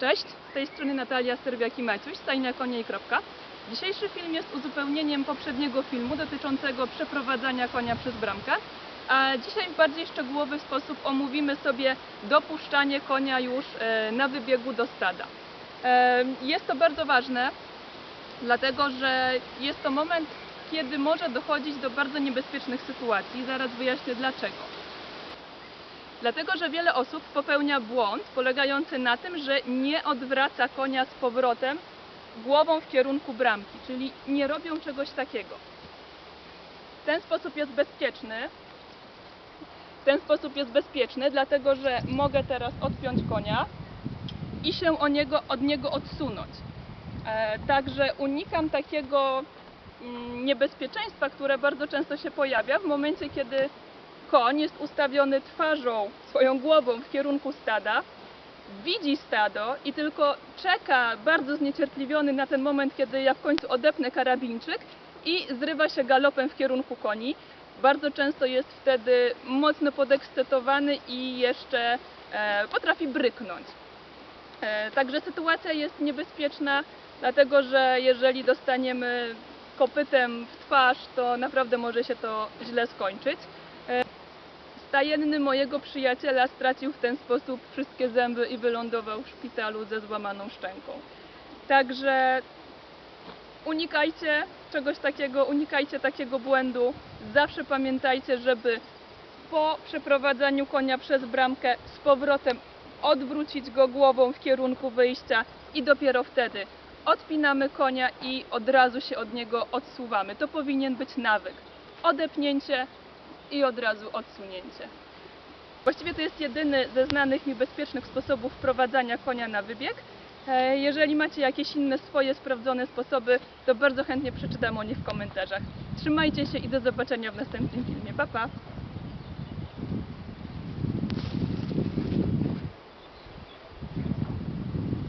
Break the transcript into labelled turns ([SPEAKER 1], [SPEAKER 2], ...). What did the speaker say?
[SPEAKER 1] Cześć, z tej strony Natalia Serwiak-Maciuś, stajnia konia i kropka. Dzisiejszy film jest uzupełnieniem poprzedniego filmu dotyczącego przeprowadzania konia przez bramkę, a dzisiaj w bardziej szczegółowy sposób omówimy sobie dopuszczanie konia już e, na wybiegu do stada. E, Jest to bardzo ważne, dlatego że jest to moment, kiedy może dochodzić do bardzo niebezpiecznych sytuacji. Zaraz wyjaśnię dlaczego. Dlatego, że wiele osób popełnia błąd polegający na tym, że nie odwraca konia z powrotem głową w kierunku bramki, czyli nie robią czegoś takiego. Ten sposób jest bezpieczny. Ten sposób jest bezpieczny, dlatego że mogę teraz odpiąć konia i się o niego, od niego odsunąć. E, także unikam takiego mm, niebezpieczeństwa, które bardzo często się pojawia w momencie, kiedy koń jest ustawiony twarzą, swoją głową w kierunku stada, widzi stado i tylko czeka bardzo zniecierpliwiony na ten moment, kiedy ja w końcu odepnę karabinczyk i zrywa się galopem w kierunku koni. Bardzo często jest wtedy mocno podekscytowany i jeszcze e, potrafi bryknąć. E, także sytuacja jest niebezpieczna, dlatego że jeżeli dostaniemy kopytem w twarz, to naprawdę może się to źle skończyć. Stajenny mojego przyjaciela stracił w ten sposób wszystkie zęby i wylądował w szpitalu ze złamaną szczęką. Także unikajcie czegoś takiego, unikajcie takiego błędu. Zawsze pamiętajcie, żeby po przeprowadzaniu konia przez bramkę z powrotem odwrócić go głową w kierunku wyjścia i dopiero wtedy odpinamy konia i od razu się od niego odsuwamy. To powinien być nawyk. Odepnięcie i od razu odsunięcie. Właściwie to jest jedyny ze znanych mi bezpiecznych sposobów wprowadzania konia na wybieg. E, Jeżeli macie jakieś inne swoje sprawdzone sposoby, to bardzo chętnie przeczytam o nich w komentarzach. Trzymajcie się i do zobaczenia w następnym filmie. Pa, pa!